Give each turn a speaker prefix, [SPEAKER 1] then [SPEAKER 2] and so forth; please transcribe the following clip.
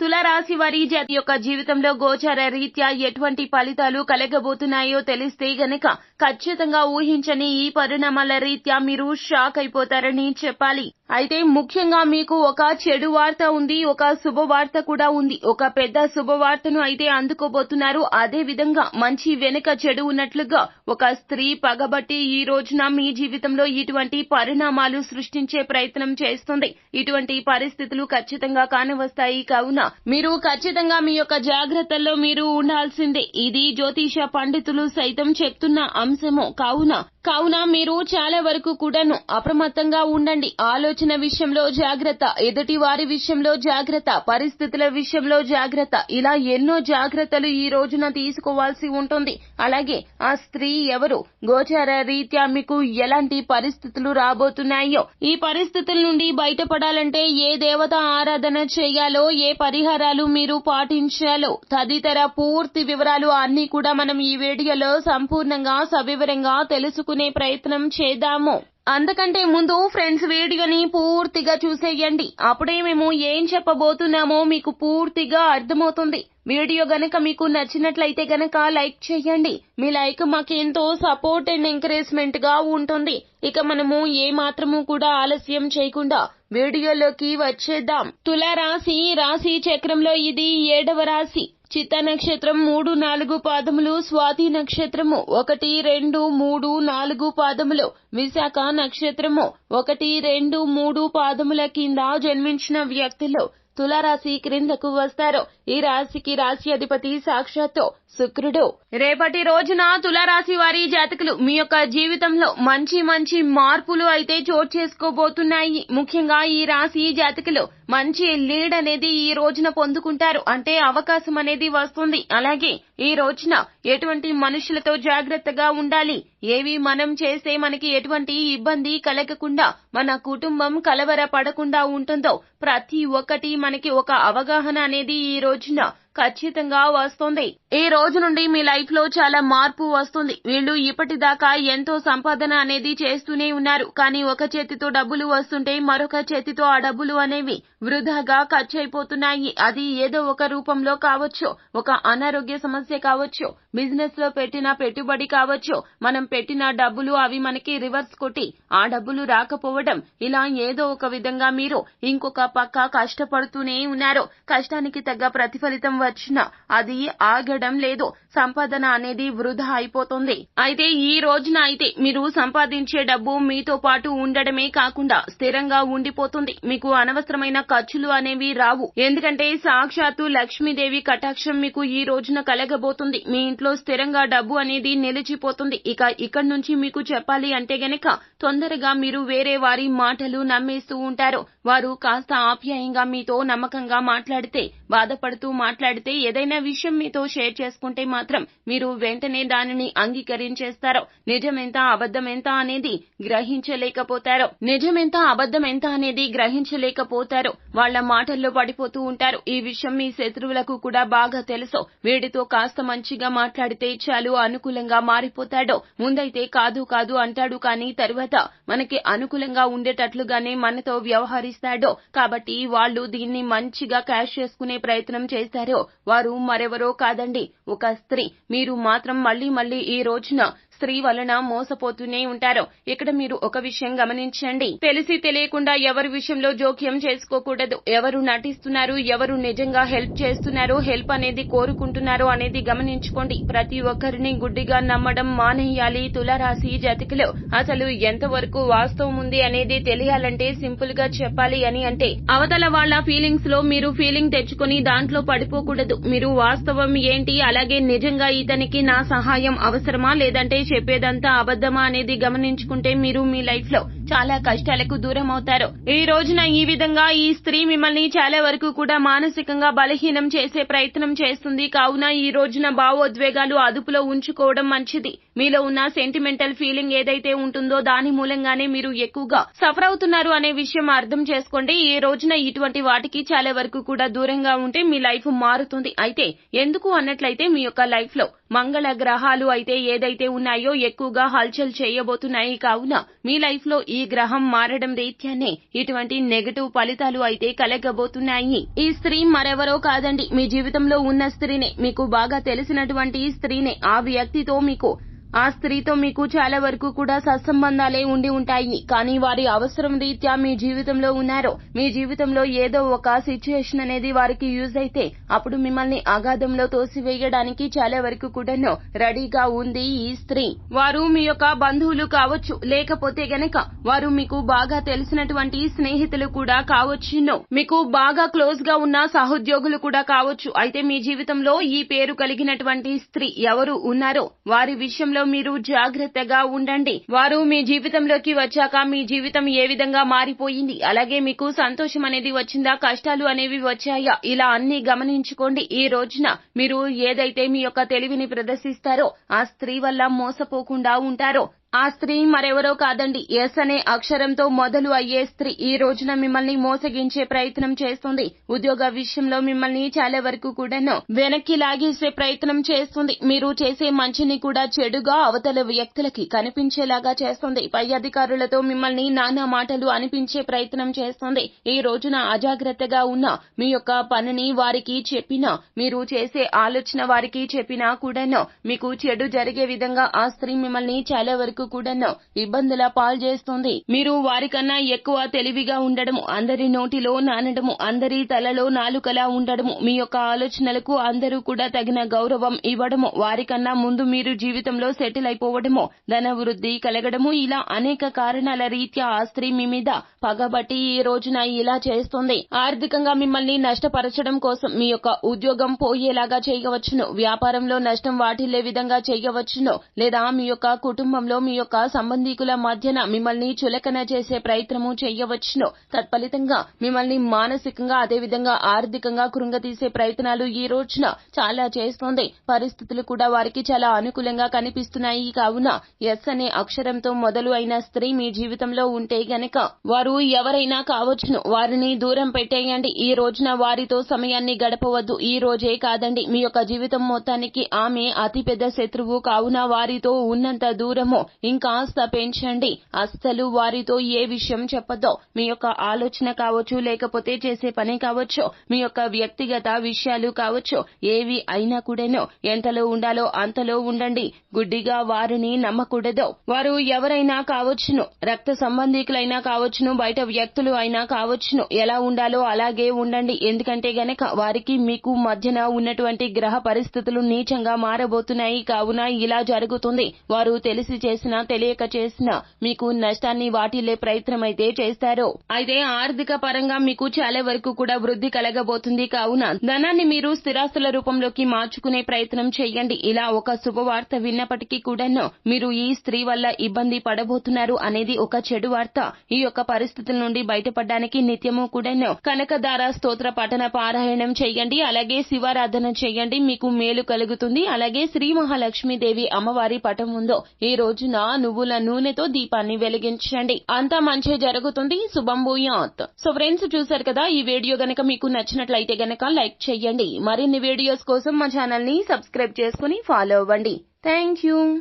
[SPEAKER 1] తులారాశి వారి జాతి యొక్క జీవితంలో గోచార రీత్యా ఎటువంటి ఫలితాలు కలగబోతున్నాయో తెలిస్తే గనక ఖచ్చితంగా ఊహించని ఈ పరిణామాల రీత్యా మీరు షాక్ అయిపోతారని చెప్పాలి. అయితే ముఖ్యంగా మీకు ఒక చెడు వార్త ఉంది ఒక శుభవార్త కూడా ఉంది. ఒక పెద్ద శుభవార్తను అయితే అందుకోబోతున్నారు. అదే విధంగా మంచి వెనుక చెడు ఉన్నట్లుగా ఒక స్త్రీ పగబట్టి ఈ రోజున మీ జీవితంలో ఇటువంటి పరిణామాలు సృష్టించే ప్రయత్నం చేస్తుంది. ఇటువంటి పరిస్థితులు ఖచ్చితంగా కానవస్తాయి. కావున మీరు ఖచ్చితంగా మీ యొక్క జాగ్రత్తల్లో మీరు ఉండాల్సిందే. ఇది జ్యోతిష పండితులు సైతం చెప్తున్న అంశము. కావున కావున మీరు చాలా వరకు కూడాను అప్రమత్తంగా ఉండండి. ఆలోచన విషయంలో జాగ్రత్త ఎదుటి వారి విషయంలో జాగ్రత్త పరిస్థితుల విషయంలో జాగ్రత్త. ఇలా ఎన్నో జాగ్రత్తలు ఈ రోజున తీసుకోవాల్సి ఉంటుంది. అలాగే ఆ స్త్రీ ఎవరు? గోచార రీత్యా మీకు ఎలాంటి పరిస్థితులు రాబోతున్నాయో? ఈ పరిస్థితుల నుండి బయటపడాలంటే ఏ దేవత ఆరాధన చేయాలో ఏ పరిహారాలు మీరు పాటించాలో తదితర పూర్తి వివరాలు అన్ని కూడా మనం ఈ వీడియోలో సంపూర్ణంగా సవివరంగా తెలుసుకు తెలుసుకునే ప్రయత్నం చేద్దాము. అంతకంటే ముందు ఫ్రెండ్స్ వీడియోని పూర్తిగా చూసేయండి. అప్పుడే మేము ఏం చెప్పబోతున్నామో మీకు పూర్తిగా అర్థమవుతుంది. వీడియో గనక మీకు నచ్చినట్లయితే గనక లైక్ చేయండి. మీ లైక్ మాకెంతో సపోర్ట్ అండ్ ఎంకరేజ్మెంట్గా ఉంటుంది. ఇక మనము ఏ మాత్రము కూడా ఆలస్యం చేయకుండా వీడియోలోకి వచ్చేద్దాం. తులారాశి రాశి చక్రంలో ఇది ఏడవ రాశి. చిత్త నక్షత్రం మూడు నాలుగు పాదములు స్వాతి నక్షత్రము ఒకటి రెండు మూడు నాలుగు పాదములు విశాఖ నక్షత్రము ఒకటి రెండు మూడు పాదముల కింద జన్మించిన వ్యక్తులు తులారాశి క్రిందకు వస్తారు. ఈ రాశికి రాశి అధిపతి సాక్షాత్తు శుక్రుడు. రేపటి రోజున తులారాశి వారి జాతకులు మీ యొక్క జీవితంలో మంచి మంచి మార్పులు అయితే చోటు చేసుకోబోతున్నాయి. ముఖ్యంగా ఈ రాశి జాతకులు మంచి లీడ్ అనేది ఈ రోజున పొందుకుంటారు. అంటే అవకాశం అనేది వస్తుంది. అలాగే ఈ రోజున ఎటువంటి మనుషులతో జాగ్రత్తగా ఉండాలి? ఏవి మనం చేస్తే మనకి ఎటువంటి ఇబ్బంది కలగకుండా మన కుటుంబం కలవర పడకుండా ఉంటుందో ప్రతి ఒక్కటి మనకి ఒక అవగాహన అనేది ఈ రోజున ఖచ్చితంగా వస్తుంది. ఈ రోజు నుండి మీ లైఫ్లో చాలా మార్పు వస్తుంది. వీళ్ళు ఇప్పటిదాకా ఎంతో సంపాదన అనేది చేస్తూనే ఉన్నారు. కానీ ఒక చేతితో డబ్బులు వస్తుంటే మరొక చేతితో ఆ డబ్బులు అనేవి వృధాగా ఖర్చు అయిపోతున్నాయి అది ఏదో ఒక రూపంలో కావచ్చు ఒక అనారోగ్య సమస్య కావచ్చు బిజినెస్లో పెట్టిన పెట్టుబడి కావచ్చు. మనం పెట్టిన డబ్బులు అవి మనకి రివర్స్ కొట్టి ఆ డబ్బులు రాకపోవడం ఇలా ఏదో ఒక విధంగా మీరు ఇంకొక పక్క కష్టపడుతూనే ఉన్నారు. కష్టానికి తగ్గ ప్రతిఫలితం వచ్చినా అది ఆగడం లేదు. సంపాదన అనేది వృధా అయిపోతుంది. అయితే ఈ రోజున అయితే మీరు సంపాదించే డబ్బు మీతో పాటు ఉండడమే కాకుండా స్థిరంగా ఉండిపోతుంది. మీకు అనవసరమైన ఖర్చులు అనేవి రావు. ఎందుకంటే సాక్షాత్తు లక్ష్మీదేవి కటాక్షం మీకు ఈ రోజున కలగబోతుంది. మీ ఇంట్లో స్థిరంగా డబ్బు అనేది నిలిచిపోతుంది. ఇక ఇక్కడి నుంచి మీకు చెప్పాలి అంటే గనక తొందరగా మీరు వేరే వారి మాటలు నమ్మేస్తూ ఉంటారు. వారు కాస్త ఆప్యాయంగా మీతో నమ్మకంగా మాట్లాడితే బాధపడుతూ మాట్లాడితే ఏదైనా విషయం మీతో షేర్ చేసుకుంటే మాత్రం మీరు వెంటనే దానిని అంగీకరించేస్తారు నిజమెంత అబద్ధమెంత అనేది గ్రహించలేకపోతారో నిజమెంత అబద్ధమెంత అనేది గ్రహించలేకపోతారో వాళ్ళ మాటల్లో పడిపోతూ ఉంటారు. ఈ విషయం మీ శత్రువులకు కూడా బాగా తెలుసు వీడితో కాస్త మంచిగా మాట్లాడితే చాలు అనుకూలంగా మారిపోతాడో. ముందైతే కాదు కాదు అంటాడు కానీ తరువాత మనకి అనుకూలంగా ఉండేటట్లుగానే మనతో వ్యవహరిస్తాడో. కాబట్టి వాళ్ళు దీన్ని మంచిగా క్యాష్ చేసుకునే ప్రయత్నం చేస్తారో వారు మరెవరో కాదండి. ఒక స్త్రీ. మీరు మాత్రం మళ్ళీ మళ్ళీ ఈ రోజున స్త్రీ వలన మోసపోతూనే ఉంటారు. ఇక్కడ మీరు ఒక విషయం గమనించండి. తెలిసి తెలియకుండా ఎవరి విషయంలో జోక్యం చేసుకోకూడదు. ఎవరు నటిస్తున్నారు ఎవరు నిజంగా హెల్ప్ చేస్తున్నారు హెల్ప్ అనేది కోరుకుంటున్నారు అనేది గమనించుకోండి. ప్రతి ఒక్కరిని గుడ్డిగా నమ్మడం మానేయాలి. తులరాశి జాతికలు అసలు ఎంతవరకు వాస్తవం ఉంది అనేది తెలియాలంటే సింపుల్గా చెప్పాలి అని అంటే అవతల వాళ్ళ ఫీలింగ్స్లో మీరు ఫీలింగ్ తెచ్చుకొని దాంట్లో పడిపోకూడదు. మీరు వాస్తవం ఏంటి? అలాగే నిజంగా ఇతనికి నా సహాయం అవసరమా? లేదంటే చెప్పేదంతా అబద్ధమా అనేది గమనించుకుంటే మీరు మీ లైఫ్లో చాలా కష్టాలకు దూరం అవుతారు. ఈ రోజున ఈ విధంగా ఈ స్త్రీ మిమ్మల్ని చాలా వరకు కూడా మానసికంగా బలహీనం చేసే ప్రయత్నం చేస్తుంది. కావున ఈ రోజున భావోద్వేగాలు అదుపులో ఉంచుకోవడం మంచిది. మీలో ఉన్న సెంటిమెంటల్ ఫీలింగ్ ఏదైతే ఉంటుందో దాని మూలంగానే మీరు ఎక్కువగా సఫర్ అవుతున్నారు అనే విషయం అర్థం చేసుకోండి. ఈ రోజున ఇటువంటి వాటికి చాలా వరకు కూడా దూరంగా ఉంటే మీ లైఫ్ మారుతుంది. అయితే ఎందుకు అన్నట్లయితే మీ యొక్క లైఫ్లో మంగళ గ్రహాలు అయితే ఏదైతే ఉన్నాయో ఎక్కువగా హల్చల్ చేయబోతున్నాయి. కావున మీ లైఫ్లో ఈ ఈ గ్రహం మారడం రీత్యానే ఇటువంటి నెగటివ్ ఫలితాలు అయితే కలగబోతున్నాయి. ఈ స్త్రీ మరెవరో కాదండి. మీ జీవితంలో ఉన్న స్త్రీనే. మీకు బాగా తెలిసినటువంటి స్త్రీనే. ఆ వ్యక్తితో మీకు ఆ స్త్రీతో మీకు చాలా వరకు కూడా సత్సంబంధాలే ఉండి ఉంటాయి. కానీ వారి అవసరం రీత్యా మీ జీవితంలో ఉన్నారు మీ జీవితంలో ఏదో ఒక సిచ్యుయేషన్ అనేది వారికి యూజ్ అయితే అప్పుడు మిమ్మల్ని అగాధంలో తోసివేయడానికి చాలా వరకు కూడాను రెడీగా ఉంది ఈ స్త్రీ. వారు మీ యొక్క బంధువులు కావచ్చు లేకపోతే గనక వారు మీకు బాగా తెలిసినటువంటి స్నేహితులు కూడా కావచ్చును. మీకు బాగా క్లోజ్గా ఉన్న సహోద్యోగులు కూడా కావచ్చు. అయితే మీ జీవితంలో ఈ పేరు కలిగినటువంటి స్త్రీ ఎవరు ఉన్నారో వారి విషయంలో మీరు జాగ్రత్తగా ఉండండి. వారు మీ జీవితంలోకి వచ్చాక మీ జీవితం ఏ విధంగా మారిపోయింది? అలాగే మీకు సంతోషం అనేది వచ్చిందా? కష్టాలు అనేవి వచ్చాయా? ఇలా అన్ని గమనించుకోండి. ఈ రోజున మీరు ఏదైతే మీ యొక్క తెలివిని ప్రదర్శిస్తారో ఆ స్త్రీ వల్ల మోసపోకుండా ఉంటారో ఆ స్త్రీ మరెవరో కాదండి. ఎస్ అనే అక్షరంతో మొదలు అయ్యే స్త్రీ ఈ రోజున మిమ్మల్ని మోసగించే ప్రయత్నం చేస్తుంది. ఉద్యోగ విషయంలో మిమ్మల్ని చాలా వరకు కూడాను వెనక్కి లాగేసే ప్రయత్నం చేస్తుంది. మీరు చేసే మంచిని కూడా చెడుగా అవతల వ్యక్తులకి కనిపించేలాగా చేస్తుంది. పై అధికారులతో మిమ్మల్ని నానా మాటలు అనిపించే ప్రయత్నం చేస్తుంది. ఈ రోజున అజాగ్రత్తగా ఉన్న మీ యొక్క పనిని వారికి చెప్పినా మీరు చేసే ఆలోచన వారికి చెప్పినా కూడాను మీకు చెడు జరిగే విధంగా ఆ స్త్రీ మిమ్మల్ని చాలా వరకు కూడాను ఇబ్బందుల పాల్చేస్తుంది. మీరు వారికన్నా ఎక్కువ తెలివిగా ఉండడము అందరి నోటిలో నానడము అందరి తలలో నాలుకలా ఉండడము మీ యొక్క ఆలోచనలకు అందరూ కూడా తగిన గౌరవం ఇవ్వడము వారికన్నా ముందు మీరు జీవితంలో సెటిల్ అయిపోవడము ధన వృద్ధి కలగడము ఇలా అనేక కారణాల రీత్యా ఆ స్త్రీ మీ మీద పగబట్టి ఈ రోజున ఇలా చేస్తుంది. ఆర్థికంగా మిమ్మల్ని నష్టపరచడం కోసం మీ యొక్క ఉద్యోగం పోయేలాగా చేయవచ్చును వ్యాపారంలో నష్టం వాటిల్లే విధంగా చేయవచ్చును లేదా మీ యొక్క కుటుంబంలో మీ యొక్క సంబంధీకుల మధ్యన మిమ్మల్ని చులకన చేసే ప్రయత్నము చేయవచ్చును తత్ఫలితంగా మిమ్మల్ని మానసికంగా అదేవిధంగా ఆర్థికంగా కృంగతీసే ప్రయత్నాలు ఈ రోజున చాలా చేస్తోంది. పరిస్థితులు కూడా వారికి చాలా అనుకూలంగా కనిపిస్తున్నాయి. కావున ఎస్ అనే అక్షరంతో మొదలు అయిన స్త్రీ మీ జీవితంలో ఉంటే గనక వారు ఎవరైనా కావచ్చును వారిని దూరం పెట్టేయండి. ఈ రోజున వారితో సమయాన్ని గడపవద్దు. ఈ రోజే కాదండి మీ యొక్క జీవితం మొత్తానికి ఆమె అతి పెద్ద శత్రువు. కావున వారితో ఉన్నంత దూరము ఇంకాస్త పెంచండి. అస్సలు వారితో ఏ విషయం చెప్పొద్దు. మీ యొక్క ఆలోచన కావచ్చు లేకపోతే చేసే పని కావచ్చు మీ యొక్క వ్యక్తిగత విషయాలు కావచ్చు ఏవి అయినా కూడాను ఎంతలో ఉండాలో అంతలో ఉండండి. గుడ్డిగా వారిని నమ్మకూడదు. వారు ఎవరైనా కావచ్చును రక్త సంబంధికులైనా కావచ్చును బయట వ్యక్తులు అయినా కావచ్చును. ఎలా ఉండాలో అలాగే ఉండండి. ఎందుకంటే గనక వారికి మీకు మధ్యన ఉన్నటువంటి గ్రహ పరిస్థితులు నీచంగా మారబోతున్నాయి. కావున ఇలా జరుగుతుంది. వారు తెలిసి చేసిన తెలియక చేసినా మీకు నష్టాన్ని వాటిల్లే ప్రయత్నం అయితే చేస్తారు. అయితే ఆర్థిక పరంగా మీకు చాలా వరకు కూడా వృద్ధి కలగబోతుంది కావున ధనాన్ని మీరు స్థిరాస్తుల రూపంలోకి మార్చుకునే ప్రయత్నం చేయండి. ఇలా ఒక శుభవార్త విన్నప్పటికీ కూడాను మీరు ఈ స్త్రీ వల్ల ఇబ్బంది పడబోతున్నారు అనేది ఒక చెడు వార్త. ఈ యొక్క పరిస్థితుల నుండి బయటపడడానికి నిత్యము కూడాను కనకదార స్తోత్ర పఠన పారాయణం చేయండి. అలాగే శివారాధన చేయండి. మీకు మేలు కలుగుతుంది. అలాగే శ్రీ మహాలక్ష్మీదేవి అమ్మవారి పటం ఉందో ఈ రోజున నువ్వుల నూనెతో దీపాన్ని వెలిగించండి. అంతా మంచి జరుగుతుంది. శుభం భూయాత్. సో ఫ్రెండ్స్ చూసారు కదా ఈ వీడియో గనక మీకు నచ్చినట్లయితే గనక లైక్ చేయండి. మరిన్ని వీడియోస్ కోసం మా ఛానల్ని సబ్స్క్రైబ్ చేసుకుని ఫాలో అవ్వండి. Thank you.